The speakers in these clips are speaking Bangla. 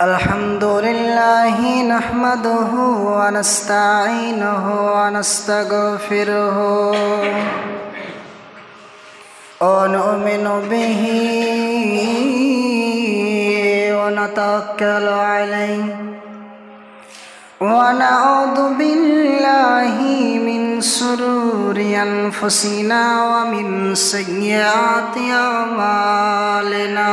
الحمد لله نحمده ونستعينه ونستغفره ونؤمن به ونتوكل عليه ونعوذ بالله من سرور أنفسنا ومن سيئات أعمالنا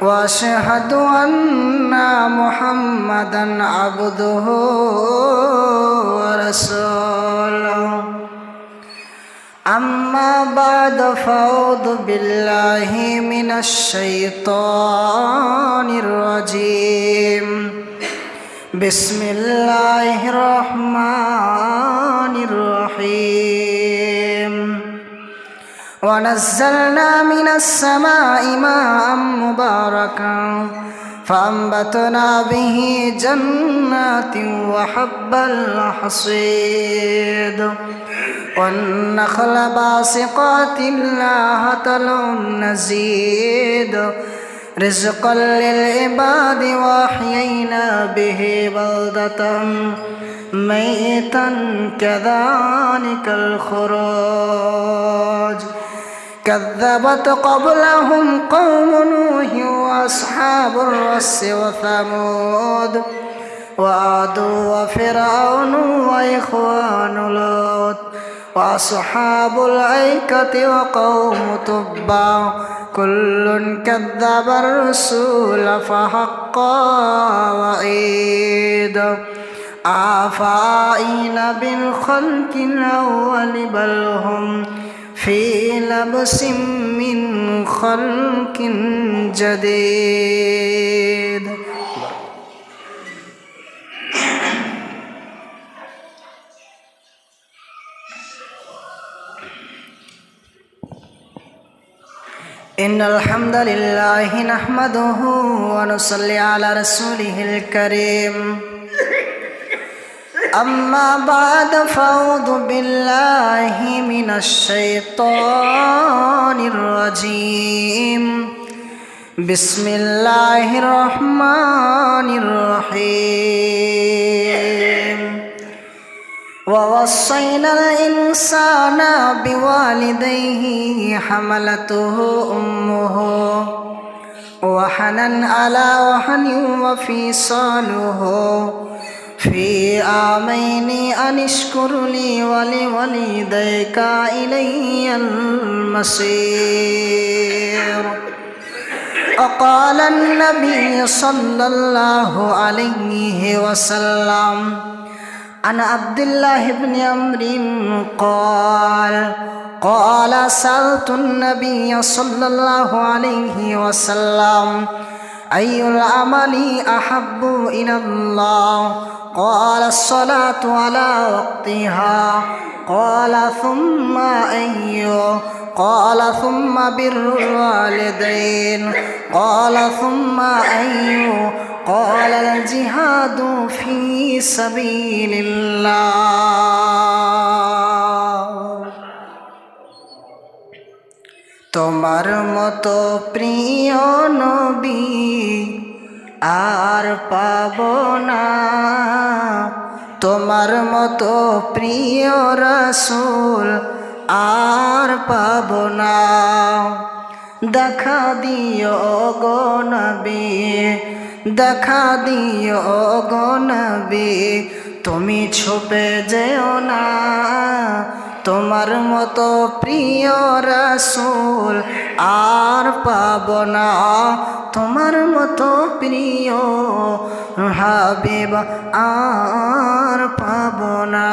واشهد ان محمدا عبده ورسوله اما بعد فاعوذ بالله من الشيطان الرجيم بسم الله الرحمن الرحيم ونزلنا من السماء ماء مباركا فأنبتنا به جنات وحب الحصيد والنخل باسقات لا طلع نزيد رزقا للعباد وأحيينا به بلدة ميتا كذلك الخروج كذبت قبلهم قوم نوح وأصحاب الرس وثمود وعاد وفرعون وإخوان لوط وأصحاب الأيكة وقوم تبع كل كذب الرسول فحق وعيد. آفائين بالخلق الأول بل هم في لبس من خلق جديد إن الحمد لله نحمده ونصلي على رسوله الكريم أما بعد فأعوذ بالله من الشيطان الرجيم بسم الله الرحمن الرحيم ووصينا الإنسان بوالديه حملته أمه وحنا على وحن وفصاله في آمين أن اشكر لي ولوالديك إلي المصير وقال النبي صلى الله عليه وسلم عن عبد الله بن عمرو قال قال سألت النبي صلى الله عليه وسلم أي العمل أحب إلى الله؟ قال الصلاة على وقتها. قال ثم أي قال ثم بر الوالدين قال ثم أي قال الجهاد في سبيل الله. তোমার মতো প্রিয় নবী আর পাব না। তোমার মতো প্রিয় রসুল আর পাব না। দেখা দিও গো দেখা দিও গো তুমি ছুপে যেও না। তোমার মতো প্রিয় রসুল আর পাব না। তোমার মতো প্রিয় হাবিব আর পাব না।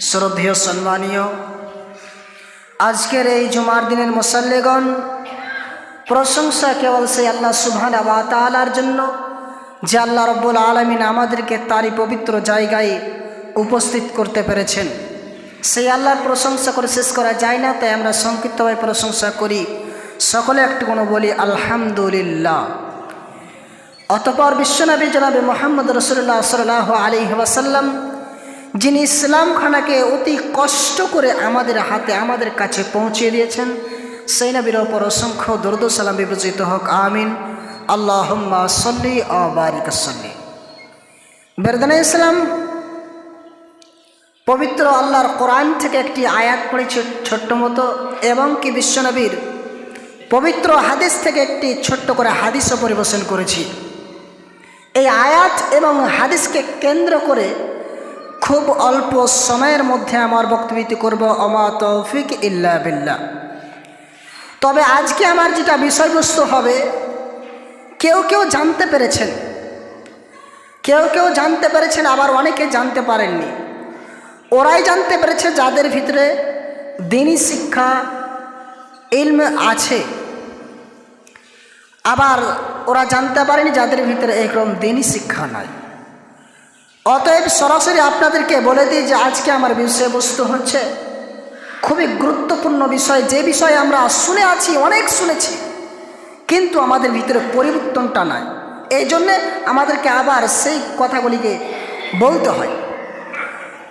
শ্রদ্ধেয় সম্মানীয়, আজকের এই জুমার দিনের মুসল্লিগণ, প্রশংসা কেবল সেই আল্লাহ সুবহান আবা তালার জন্য যে আল্লাহ রব্বুল আলমিন আমাদেরকে তারই পবিত্র জায়গায় উপস্থিত করতে পেরেছেন। সেই আল্লাহর প্রশংসা করে শেষ করা যায় না, তাই আমরা সংক্ষিপ্তভাবে প্রশংসা করি। সকলে একটু কোনো বলি, আলহামদুলিল্লাহ। অতপর বিশ্বনবী জনাবে মোহাম্মদ রসুল্লাহ সাল্লাহ আলী ওয়াসাল্লাম, যিনি ইসলাম খানাকে অতি কষ্ট করে আমাদের হাতে, আমাদের কাছে পৌঁছে দিয়েছেন, সেই নবীর ওপর অসংখ্য দরদ সালাম বিবেচিত হোক, আমিন। আল্লাহ সল্লি আবারিক সল্লি বেরদান ইসলাম পবিত্র আল্লাহর কোরআন থেকে একটি আয়াত পড়েছে ছোট্ট মতো, এবং কি বিশ্বনবীর পবিত্র হাদিস থেকে একটি ছোট্ট করে হাদিসও পরিবেশন করেছি। এই আয়াত এবং হাদিসকে কেন্দ্র করে খুব অল্প সময়ের মধ্যে আমার বক্তব্য করব, অমা তৌফিক ইল্লা বিল্লাহ। তবে আজকে আমার যেটা বিষয়বস্তু হবে, কেউ কেউ জানতে পেরেছেন। কেউ কেউ জানতে পেরেছেন, আবার অনেকে জানতে পারেননি। ওরাই জানতে পেরেছে যাদের ভিতরে দিনই শিক্ষা, ইলম আছে। আবার ওরা জানতে পারেনি যাদের ভিতরে এরকম দিনই শিক্ষা নাই। অতএব সরাসরি আপনাদেরকে বলে দিই যে আজকে আমার বিষয়বস্তু হচ্ছে খুবই গুরুত্বপূর্ণ বিষয়। যে বিষয়ে আমরা শুনে আছি, অনেক শুনেছি, কিন্তু আমাদের ভিতরে পরিবর্তনটা নাই। এই জন্যে আমাদেরকে আবার সেই কথাগুলিকে বলতে হয়।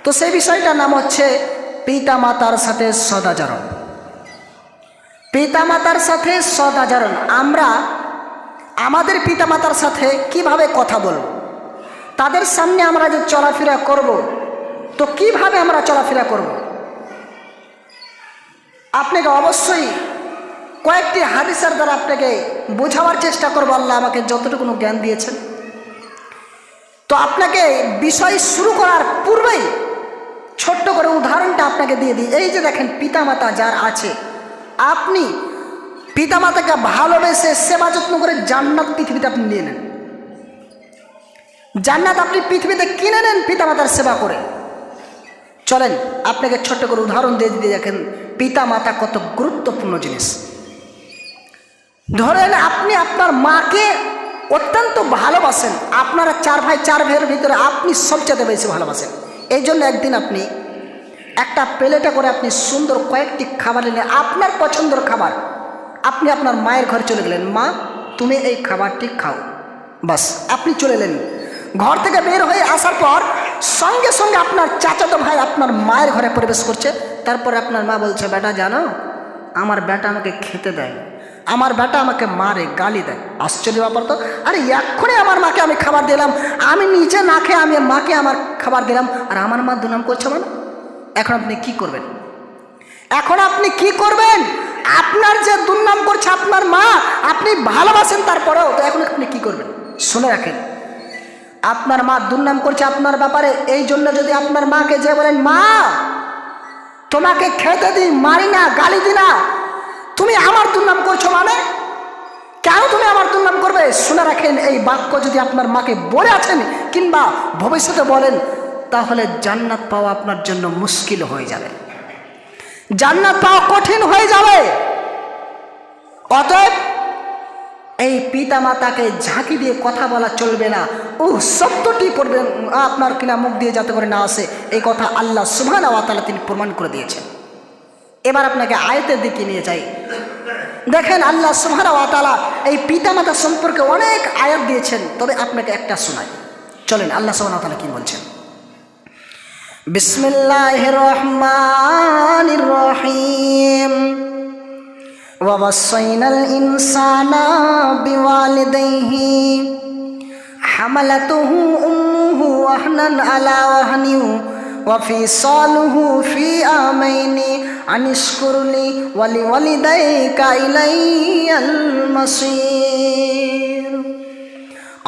তো সেই বিষয়টার নাম হচ্ছে পিতা মাতার সাথে সদাচরণ। পিতা মাতার সাথে সদাচরণ। আমরা আমাদের পিতা মাতার সাথে কীভাবে কথা বলব? তাদের সামনে আমরা যে চলাফেরা করব, তো কীভাবে আমরা চলাফেরা করব? আপনাকে অবশ্যই কয়েকটি হাদিসের দ্বারা আপনাকে বোঝাবার চেষ্টা করব। আল্লাহ আমাকে যতটুকু জ্ঞান দিয়েছেন। তো আপনাকে বিষয় শুরু করার পূর্বেই ছোট্ট করে উদাহরণটা আপনাকে দিয়ে দিই। এই যে দেখেন পিতামাতা যার আছে, আপনি পিতামাতাকে ভালোবেসে সেবা যত্ন করে জান্নাত পৃথিবীতে আপনি নিয়ে নেন। জান্নাত আপনি পৃথিবীতে কিনে নেন পিতামাতার সেবা করে। চলেন, আপনাকে ছোট্ট করে উদাহরণ দিয়ে দিয়ে দেখেন পিতা মাতা কত গুরুত্বপূর্ণ জিনিস। ধরেন আপনি আপনার মাকে অত্যন্ত ভালোবাসেন, আপনারা চার ভাই, চার ভাইয়ের ভিতরে আপনি সবচেয়ে বেশি ভালোবাসেন। এই জন্য একদিন আপনি একটা প্লেটে করে আপনি সুন্দর কয়েকটি খাবার নিলেন, আপনার পছন্দের খাবার। আপনি আপনার মায়ের ঘরে চলে গেলেন, মা, তুমি এই খাবারটি খাও। বাস, আপনি চলে এলেন। ঘর থেকে বের হয়ে আসার পর সঙ্গে সঙ্গে আপনার চাচাতো ভাই আপনার মায়ের ঘরে প্রবেশ করছে। তারপর আপনার মা বলছে, বেটা, জানো, আমার বেটা আমাকে খেতে দেয়। আমার বেটা আমাকে মারে, গালি দেয়। আশ্চর্য ব্যাপার তো? আরে এক্ষুনি আমার মাকে আমি খাবার দিলাম। আমি নিজে না খেয়ে আমি মাকে আমার খাবার দিলাম। আর আমার মা দুনাম করছে মানে? এখন আপনি কি করবেন? এখন আপনি কি করবেন? আপনার যে দুর্নাম করছে আপনার মা, আপনি ভালোবাসেন তারপরেও, তো এখন আপনি কি করবেন? শুনে রাখেন। আপনার মা দুর্নাম করছে আপনার ব্যাপারে, এই জন্য যদি আপনার মাকে যে বলেন, মা, তোমাকে খেতে দিই, মারি না, গালি দি না তুমি আমার দুর্নাম করছ মানে? কেন তুমি আমার দুর্নাম করবে? শুনে রাখেন, এই বাক্য যদি আপনার মাকে বলে আছেন কিংবা ভবিষ্যতে বলেন, তাহলে জান্নাত পাওয়া আপনার জন্য মুশকিল হয়ে যাবে। জান্নাত পাওয়া কঠিন হয়ে যাবে। অতএব এই পিতা মাতাকে ঝাঁকি দিয়ে কথা বলা চলবে না। ও সত্যটি করবে আপনার কিনা মুখ দিয়ে যাতে করে না আসে, এই কথা আল্লাহ সুবহান আওয়াতালা তিনি প্রমাণ করে দিয়েছেন। এবার আপনাকে আয়তের দিকে নিয়ে যাই দেখেন আল্লাহ সুবহান আওয়াতালা এই পিতা মাতা সম্পর্কে অনেক আয়াত দিয়েছেন তবে আপনাকে একটা শোনাই চলেন আল্লাহ সুবহান আওয়াতালা কি বলছেন বিসমিল্লাহ রহমান রহিম ووصينا الإنسان بوالديه حملته أمه وهنا على وهن وفصاله في آمين ওয়ালি কাইলাই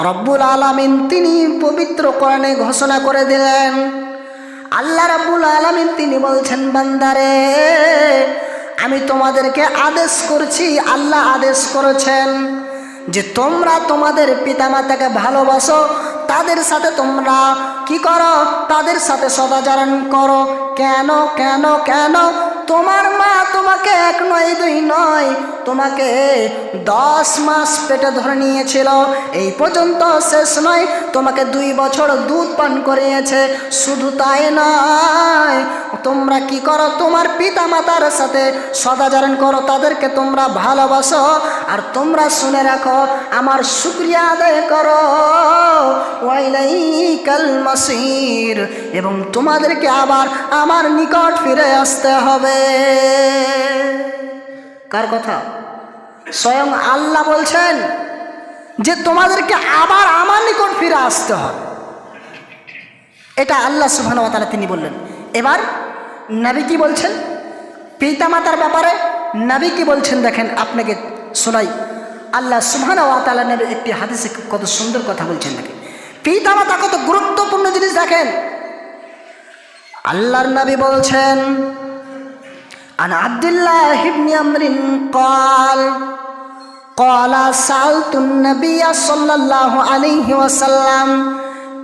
রব্বুল আলামিন তিনি পবিত্র কর্ণে ঘোষণা করে দিলেন, আল্লাহ রব্বুল আলামিন তিনি বলছেন, বান্দারে, আমি তোমাদেরকে আদেশ করছি, আল্লাহ আদেশ করেছেন যে তোমরা তোমাদের পিতামাতাকে ভালোবাসো, তাদের সাথে তোমরা কি করো? তাদের সাথে সদাচরণ করো। কেন কেন কেন? তোমার মা তোমাকে এক নয়, দুই নয়, তোমাকে দশ মাস পেটে ধরে নিয়েছিল। এই পর্যন্ত শেষ নয়, তোমাকে দুই বছর দুধ পান করিয়েছে। শুধু তাই নয়, তোমরা কি করো? তোমার পিতা মাতার সাথে সদাচরণ করো। তাদেরকে তোমরা ভালোবাসো। আর তোমরা শুনে রাখো, আমার শুক্রিয়া আদায় করো। ওয়াইলাইকাল মাসির এবং তোমাদেরকে আবার আমার নিকট ফিরে আসতে হবে। কার কথা? স্বয়ং আল্লাহ বলছেন যে, তোমাদেরকে আবার আমার নিকট ফিরে আসতে হবে। এটা আল্লাহ সুবহান ওয়া তিনি বললেন। এবার নবী কি বলছেন? পিতামাতার ব্যাপারে নবী কি বলছেন? দেখেন, আপনাকে শোনাই। আল্লাহ সুবহান ওয়া তাআলা নবী একটি হাদিসে কত সুন্দর কথা বলছেন দেখেন পিতামাতা কত গুরুত্বপূর্ণ জিনিস দেখেন আল্লাহর নবী বলছেন عن عبد الله بن عمرو قال قال سألت النبي صلى الله عليه وسلم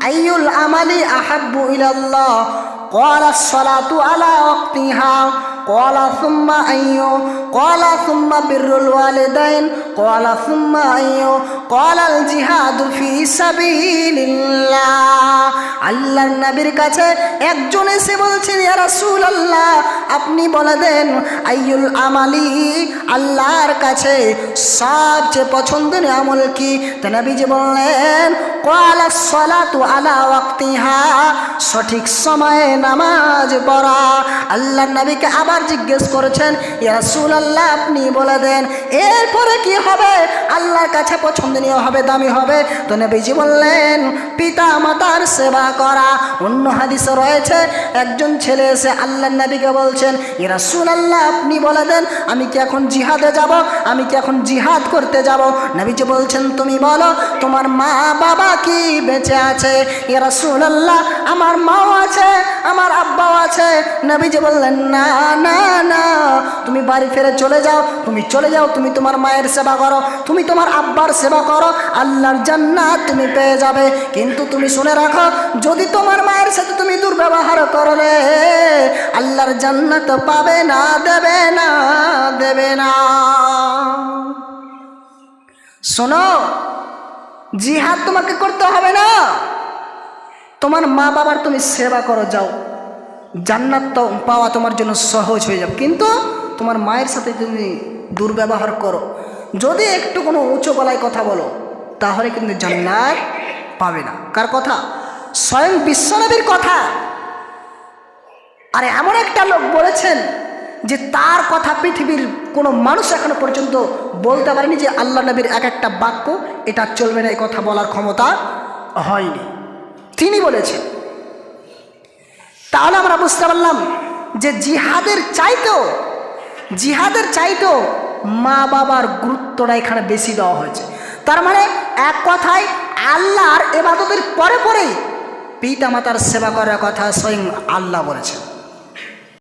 أي العمل أحب إلى الله قال الصلاة على وقتها قال ثم أي قال ثم بر الوالدين قال ثم أي قال الجهاد في سبيل الله আল্লাহর নবীর কাছে একজন এসে বলছেন, ইয়া রাসূলুল্লাহ, আপনি বলে দেন, আইয়ুল আমালি, আল্লাহর কাছে সবচেয়ে পছন্দনীয় আমল কি? তো নবীজি বললেন আলা সঠিক সময়ে নামাজ পড়া। আল্লাহর নবীকে আবার জিজ্ঞেস করেছেন, ইয়া রাসূলুল্লাহ, আপনি বলে দেন, এরপরে কি হবে? আল্লাহর কাছে পছন্দনীয় হবে, দামি হবে। তো নবীজি বললেন, পিতা মাতার সেবা করা। অন্য হাদিসে রয়েছে, একজন ছেলে এসে আল্লাহ নবীকে বলছেন ইয়া রাসূলুল্লাহ, আপনি বলে দেন, আমি কি এখন জিহাদে যাব? আমি কি এখন জিহাদ করতে যাব? নবীজি বলছেন, তুমি বলো, তোমার মা বাবা কি বেঁচে আছে? ইয়া রাসূলুল্লাহ, আমার মাও আছে, আমার আব্বাও আছে। নবীজি বললেন, না না না, তুমি বাড়ি ফিরে চলে যাও, তুমি চলে যাও, তুমি তোমার মায়ের সেবা করো, তুমি তোমার আব্বার সেবা করো, আল্লাহর জান্নাত তুমি পেয়ে যাবে। কিন্তু তুমি শুনে রাখো, যদি তোমার মায়ের সাথে তুমি দুর্ব্যবহার করলে, আল্লাহর জান্নাত পাবে না, দেবে না দেবে না। শোনো, জিহাদ তোমাকে করতে হবে না। তোমার মা বাবার তুমি সেবা করো, যাও। জান্নাত তো পাওয়া তোমার জন্য সহজ হয়ে যাবে। কিন্তু তোমার মায়ের সাথে তুমি দুর্ব্যবহার করো। যদি একটু কোনো উঁচু গলায় কথা বলো, তাহলে কিন্তু জান্নাত পাবে না। কার কথা? স্বয়ং বিশ্বনবীর কথা। আর এমন একটা লোক বলেছেন যে তার কথা পৃথিবীর কোনো মানুষ এখনও পর্যন্ত বলতে পারেনি যে আল্লাহ নবীর এক একটা বাক্য, এটা চলবে না, এই কথা বলার ক্ষমতা হয়নি। তিনি বলেছেন, তাহলে আমরা বুঝতে পারলাম যে জিহাদের চাইতেও জিহাদের চাইতেও মা বাবার গুরুত্বটা এখানে বেশি দেওয়া হয়েছে। তার মানে এক কথায় আল্লাহর এবাদতের পরে পরেই পিতা মাতার সেবা করার কথা স্বয়ং আল্লাহ বলেছেন।